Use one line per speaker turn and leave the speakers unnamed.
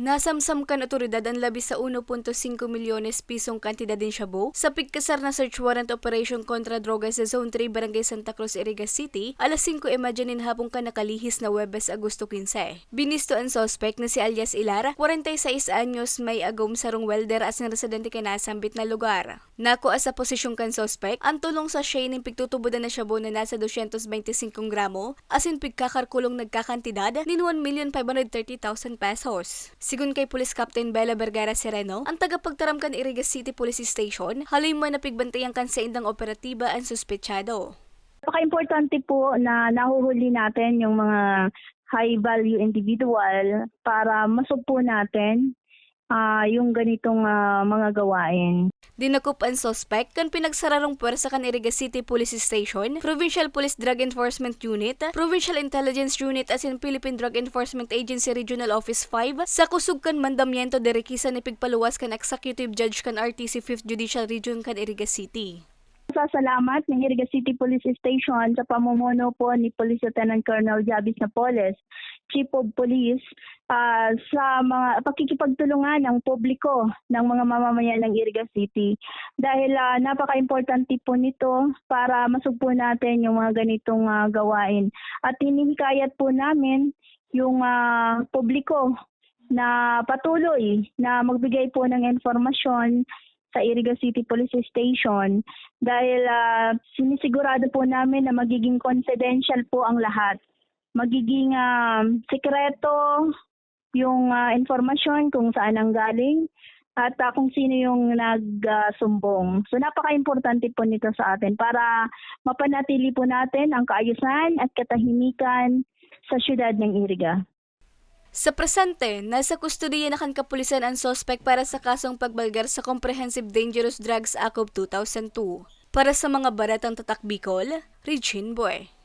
Nasamsam kan otoridad ang labis sa 1.5 milyones pisong kantidad din shabu sa pigkasar na search warrant operation kontra droga sa Zone 3 Barangay Santa Cruz, Iriga City, alas 5 imaginin hapong ka nakalihis na Webes Agosto 15. Binisto ang suspect na si alias Ilara, 46 anyos may agom sarong welder as ng residente kay nasambit na lugar. Nako sa posisyong kan suspect, ang tulong sa Shane ng pigtutubudan na shabu na nasa 225 gramo, asin pigkakarkulong nagkakantidad ni 1,530,000 pesos. Sigun kay Police Captain Bella Vergara Sereno, ang tagapagtaram kan Iriga City Police Station, halay mo na pigbantayan kan sa indang operatiba ang suspetsado.
Napaka-importante po na nahuhuli natin yung mga high-value individual para masog po natin ah, yung ganitong ah, mga gawain.
Dinakup ang suspect kan pinagsararong puwersa kan Iriga City Police Station, Provincial Police Drug Enforcement Unit, Provincial Intelligence Unit as in Philippine Drug Enforcement Agency Regional Office 5, sa kusog kan mandamiento de requisa ni pigpaluwas kan Executive Judge kan RTC 5th Judicial Region kan Iriga City.
Sasalamat ng Iriga City Police Station sa pamumuno po ni Police Lieutenant Colonel Jabis Napoles, Chief of Police, ah, sa mga pakikipagtulungan ng publiko ng mga mamamayan ng Iriga City. Dahil ah, napaka-importante po nito para masugpo natin yung mga ganitong ah, gawain. At hinihikayat po namin yung ah, publiko na patuloy na magbigay po ng informasyon sa Iriga City Police Station dahil ah, sinisigurado po namin na magiging confidential po ang lahat. Magiging ah, sekreto yung ah, informasyon kung saan ang galing at ah, kung sino yung nagsumbong. so napaka-importante po nito sa atin para mapanatili po natin ang kaayusan at katahimikan sa syudad ng Iriga.
Sa presente, nasa kustodiya na kan kapulisan ang suspect para sa kasong pagbalgar sa Comprehensive Dangerous Drugs Act of 2002. Para sa mga baratang tatak Bicol, Regine Boy.